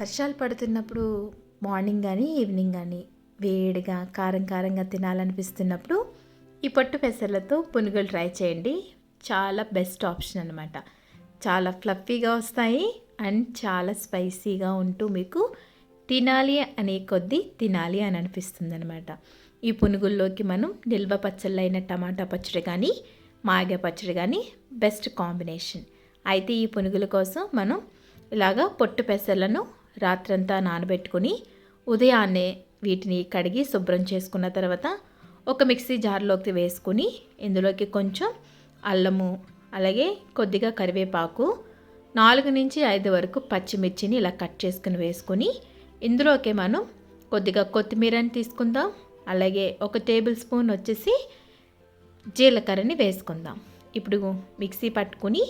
వర్షాలు పడుతున్నప్పుడు మార్నింగ్ కానీ ఈవినింగ్ కానీ వేడిగా కారం కారంగా తినాలనిపిస్తున్నప్పుడు ఈ పొట్టు పెసర్లతో పునుగులు ట్రై చేయండి. చాలా బెస్ట్ ఆప్షన్ అనమాట చాలా ఫ్లఫీగా వస్తాయి అండ్ చాలా స్పైసీగా ఉంటూ మీకు తినాలి అనే కొద్దీ తినాలి అని అనిపిస్తుంది అనమాట ఈ పునుగుల్లోకి మనం నిల్వ పచ్చళ్ళైన టమాటా పచ్చడి కానీ మాగ పచ్చడి కానీ బెస్ట్ కాంబినేషన్. అయితే ఈ పునుగుల కోసం మనం ఇలాగా పొట్టు పెసర్లను రాత్రంతా నానబెట్టుకొని ఉదయాన్నే వీటిని కడిగి శుభ్రం చేసుకున్న తర్వాత ఒక మిక్సీ జార్లోకి వేసుకుని ఇందులోకి కొంచెం అల్లము అలాగే కొద్దిగా కరివేపాకు నాలుగు నుంచి ఐదు వరకు పచ్చిమిర్చిని ఇలా కట్ చేసుకుని వేసుకొని ఇందులోకి మనం కొద్దిగా కొత్తిమీరని తీసుకుందాం. అలాగే ఒక టేబుల్ స్పూన్ వచ్చేసి జీలకర్రని వేసుకుందాం. ఇప్పుడు మిక్సీ పట్టుకుని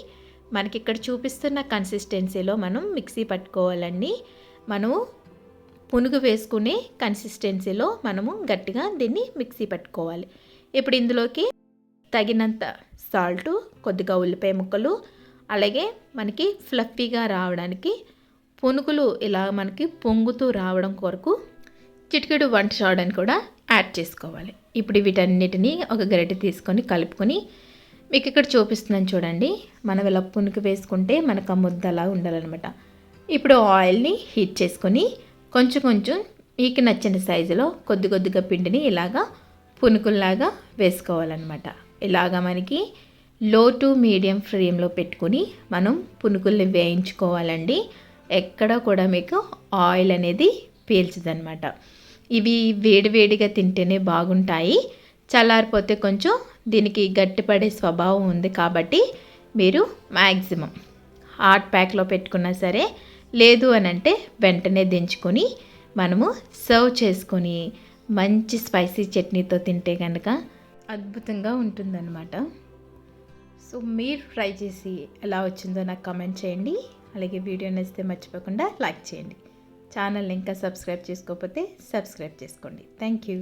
మనకి ఇక్కడ చూపిస్తున్న కన్సిస్టెన్సీలో మనం మిక్సీ పట్టుకోవాలండి. మనము పునుగు వేసుకునే కన్సిస్టెన్సీలో మనము గట్టిగా దీన్ని మిక్సీ పట్టుకోవాలి. ఇప్పుడు ఇందులోకి తగినంత సాల్ట్ కొద్దిగా ఉల్లిపాయ ముక్కలు అలాగే మనకి ఫ్లఫీగా రావడానికి పునుగులు ఇలా మనకి పొంగుతూ రావడం కొరకు చిటికెడు వంట సోడాని కూడా యాడ్ చేసుకోవాలి. ఇప్పుడు వీటన్నిటిని ఒక గరిటె తీసుకొని కలుపుకొని మీకు ఇక్కడ చూపిస్తున్నాను చూడండి. మనం ఇలా పునుకు వేసుకుంటే మనకు ఆ ముద్ద అలా ఉండాలన్నమాట. ఇప్పుడు ఆయిల్ని హీట్ చేసుకొని కొంచెం కొంచెం మీకు నచ్చిన సైజులో కొద్ది కొద్దిగా పిండిని ఇలాగా పునుకుల్లాగా వేసుకోవాలన్నమాట. ఇలాగా మనకి లో టు మీడియం ఫ్లేమ్లో పెట్టుకుని మనం పునుకుల్ని వేయించుకోవాలండి. ఎక్కడ కూడా మీకు ఆయిల్ అనేది పీల్చదనమాట ఇవి వేడివేడిగా తింటేనే బాగుంటాయి. చల్లారిపోతే కొంచెం దీనికి గట్టిపడే స్వభావం ఉంది కాబట్టి మీరు మ్యాక్సిమం హాట్ ప్యాక్లో పెట్టుకున్నా సరే లేదు అని అంటే వెంటనే దించుకొని మనము సర్వ్ చేసుకొని మంచి స్పైసీ చట్నీతో తింటే కనుక అద్భుతంగా ఉంటుందన్నమాట. సో మీరు ట్రై చేసి ఎలా వచ్చిందో నాకు కమెంట్ చేయండి. అలాగే వీడియో నచ్చితే మర్చిపోకుండా లైక్ చేయండి. ఛానల్ ఇంకా సబ్స్క్రైబ్ చేసుకోకపోతే సబ్స్క్రైబ్ చేసుకోండి. Thank you.